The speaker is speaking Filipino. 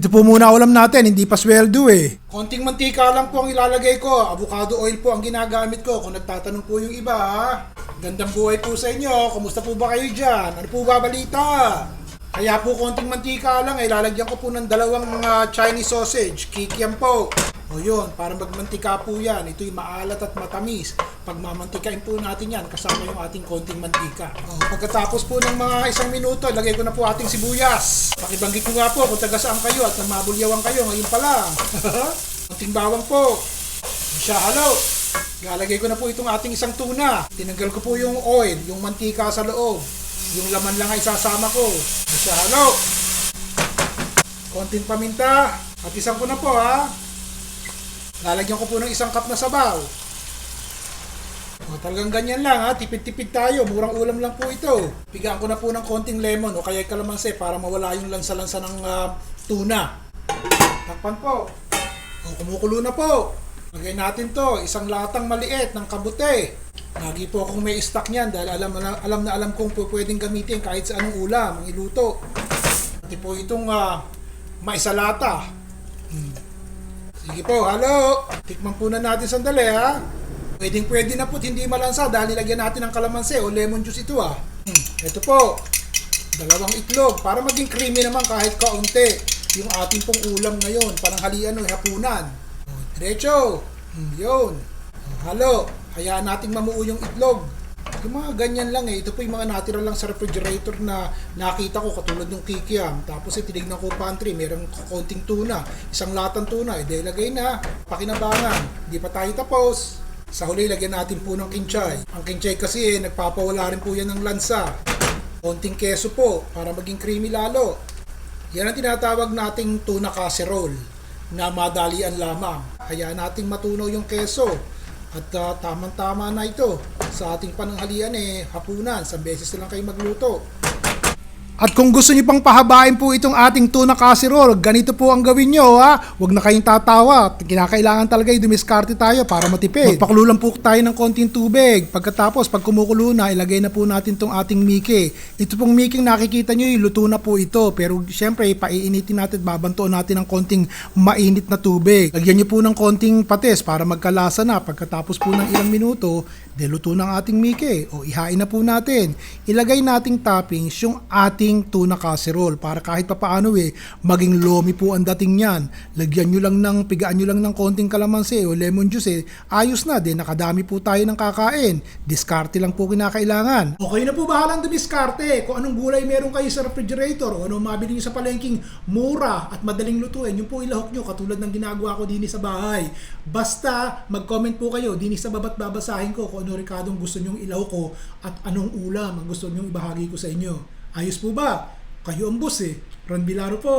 Ito po muna ulam natin, hindi pa sweldo eh. Konting mantika lang po ang ilalagay ko. Avocado oil po ang ginagamit ko. Kung nagtatanong po yung iba? Gandang buhay po sa inyo. Kumusta po ba kayo dyan? Ano po ba balita? Kaya po konting mantika lang, eh, lalagyan ko po ng dalawang mga Chinese sausage. Kikiam po. O yun, para magmantika po yan. Ito'y maalat at matamis. Pag mamantikain po natin yan, kasama yung ating konting mantika. O, pagkatapos po ng mga isang minuto, lagay ko na po ating sibuyas. Pakibanggit ko nga po kung taga saan kayo at namabulyawan kayo ngayon pa lang. konting bawang po. Siya, halo. Lalagay ko na po itong ating isang tuna. Tinanggal ko po yung oil, yung mantika sa loob. Yung laman lang ay sasama ko. Siya, halo. Konting paminta. At isang ko na po ha. Lalagyan ko po ng isang cup na sabaw. O, talagang ganyan lang ha. Tipid-tipid tayo. Murang ulam lang po ito. Pigaan ko na po ng konting lemon o kaya kalamansi para mawala yung lansa-lansa ng ah, tuna. Takpan po. O, kumukulo na po. Lagay natin to. Isang latang maliit ng kabute. Lagi po akong may stock niyan dahil alam na alam, na alam kong po pwedeng gamitin kahit sa anong ulam, ang iluto. Pati po itong ah, maisalata. Sige po, halo. Tikman po na natin sandali ha. Pwedeng pwede na po, hindi malansa dahil nilagyan natin ng kalamansi o lemon juice ito ha. Hmm, Ito po, dalawang itlog para maging creamy naman kahit kaunti yung ating pong ulam ngayon. Parang halian o hapunan. O, Diretso. Hmm, Yun. Halo. Hayaan nating mamuo yung itlog. Yung mga ganyan lang eh. Ito po yung mga natural lang sa refrigerator na nakita ko katulad ng kikiam. Tapos eh, tinignan ko pantry, merong konting tuna. Isang latang tuna, eh, di lagay na. Pakinabangan. Hindi pa tayo tapos. Sa huli, lagyan natin po ng kinchay. Ang kinchay kasi eh, nagpapawala rin po yan ng lansa. Konting keso po, para maging creamy lalo. Yan ang tinatawag nating tuna casserole na madalian lamang. Hayaan nating matunaw yung keso. At ah, tamang-tama na ito. Sa ating pananghalian eh, hapunan. Sa beses na lang kayo magluto. At kung gusto niyo pang pahabain po itong ating tuna casserole, ganito po ang gawin nyo ha. Huwag na kayong tatawa. Kinakailangan talaga yung dumiskarte tayo para matipid. Magpakulo lang po tayo ng konting tubig. Pagkatapos, pag kumukulo na, ilagay na po natin itong ating miki. Ito pong miki nakikita nyo, luto na po ito. Pero syempre, paiinitin natin, babantuan natin ng konting mainit na tubig. Lagyan nyo po ng konting patis para magkalasa na. Pagkatapos po ng ilang minuto, deluto ng ating miki. O ihain na po natin. Ilagay nating toppings yung ating tuna casserole para kahit papaano eh, maging lomi po ang dating niyan. Lagyan nyo lang ng, pigaan nyo lang ng konting kalamansi o lemon juice eh, ayos na din, nakadami po tayo ng kakain. Diskarte lang po kinakailangan. Okay na po bahalang dumiskarte kung anong gulay meron kayo sa refrigerator o anong mabili nyo sa palengking mura at madaling lutuin, yung po ilahok nyo katulad ng ginagawa ko din sa bahay. Basta mag-comment po kayo din sa babat babasahin ko kung ano rikadong gusto nyong ilahok ko at anong ulam ang gusto nyong ibahagi ko sa inyo. Ayos po ba? Kayo ang boss eh. Ron Bilaro po.